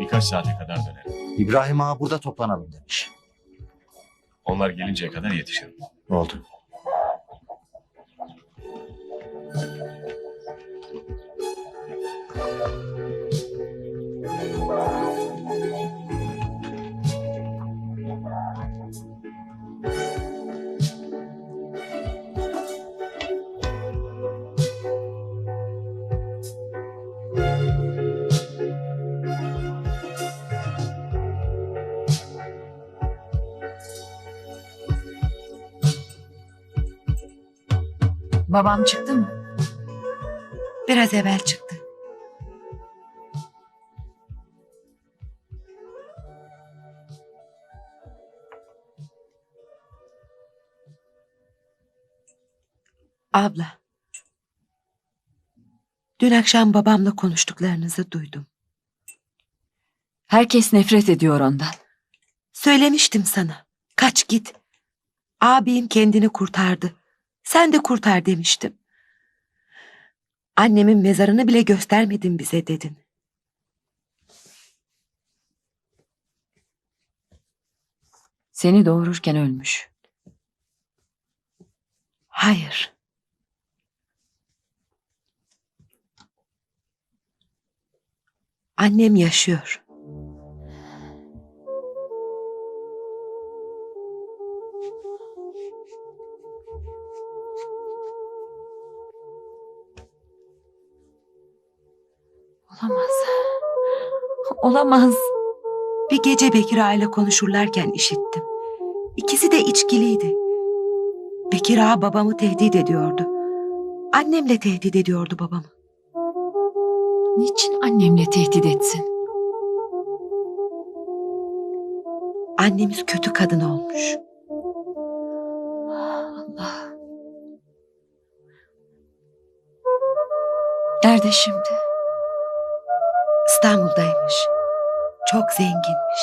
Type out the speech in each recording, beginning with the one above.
Birkaç saate kadar dönerim. İbrahim Ağa burada toplanalım demiş. Onlar gelinceye kadar yetişirim. Oldu. Babam çıktı mı? Biraz evvel çıktı. Abla. Dün akşam babamla konuştuklarınızı duydum. Herkes nefret ediyor ondan. Söylemiştim sana. Kaç git. Abin kendini kurtardı. Sen de kurtar demiştim. Annemin mezarını bile göstermedin bize dedin. Seni doğururken ölmüş. Hayır. Annem yaşıyor. Olamaz. Olamaz. Bir gece Bekir Ağa ile konuşurlarken işittim. İkisi de içkiliydi. Bekir Ağa babamı tehdit ediyordu. Annemle tehdit ediyordu babamı. Niçin annemle tehdit etsin? Annemiz kötü kadın olmuş. Allah. Nerede şimdi? İstanbul'daymış. Çok zenginmiş.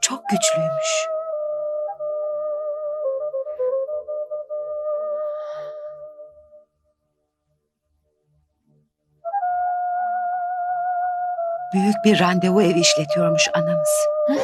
Çok güçlüymüş. Büyük bir randevu evi işletiyormuş anamız. Hı?